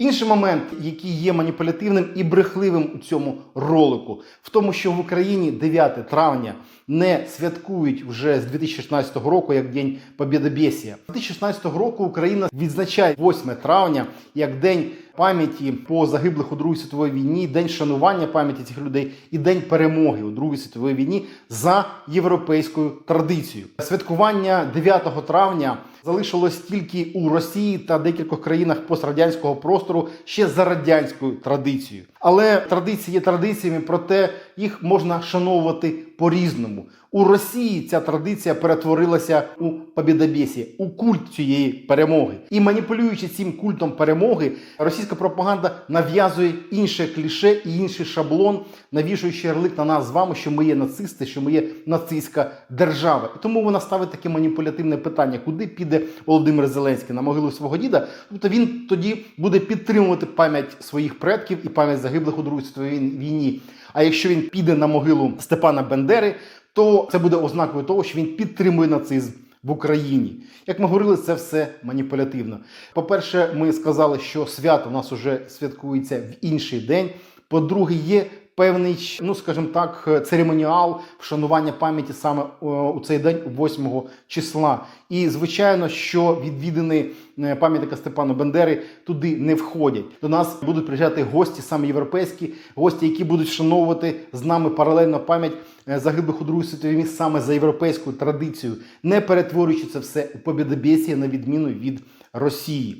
Інший момент, який є маніпулятивним і брехливим у цьому ролику, в тому, що в Україні 9 травня не святкують вже з 2016 року як День Побєдобєсія. З 2016 року Україна відзначає 8 травня як День пам'яті по загиблих у Другій світовій війні, день шанування пам'яті цих людей і день перемоги у Другій світовій війні за європейською традицією. Святкування 9 травня залишилось тільки у Росії та декількох країнах пострадянського простору ще за радянською традицією. Але традиції є традиціями, проте їх можна шановувати по-різному. У Росії ця традиція перетворилася у побєдобєсі, у культ цієї перемоги. І маніпулюючи цим культом перемоги, російська пропаганда нав'язує інше кліше і інший шаблон, навішуючи ярлик на нас з вами, що ми є нацисти, що ми є нацистська держава. І тому вона ставить таке маніпулятивне питання, куди піде Володимир Зеленський на могилу свого діда. Тобто він тоді буде підтримувати пам'ять своїх предків і пам'ять загиблих у Другій світовій війні. А якщо він піде на могилу Степана Бендери, то це буде ознакою того, що він підтримує нацизм в Україні. Як ми говорили, це все маніпулятивно. По-перше, ми сказали, що свято у нас уже святкується в інший день. По-друге, є певний, ну скажімо так, церемоніал вшанування пам'яті саме е, у цей день, 8 числа. І звичайно, що відвідини е, пам'ятника Степану Бендери туди не входять. До нас будуть приїжджати гості, саме європейські гості, які будуть вшановувати з нами паралельно пам'ять е, загиблих у Другій світовій війні саме за європейською традицією, не перетворюючи це все у побєдобєсія на відміну від Росії.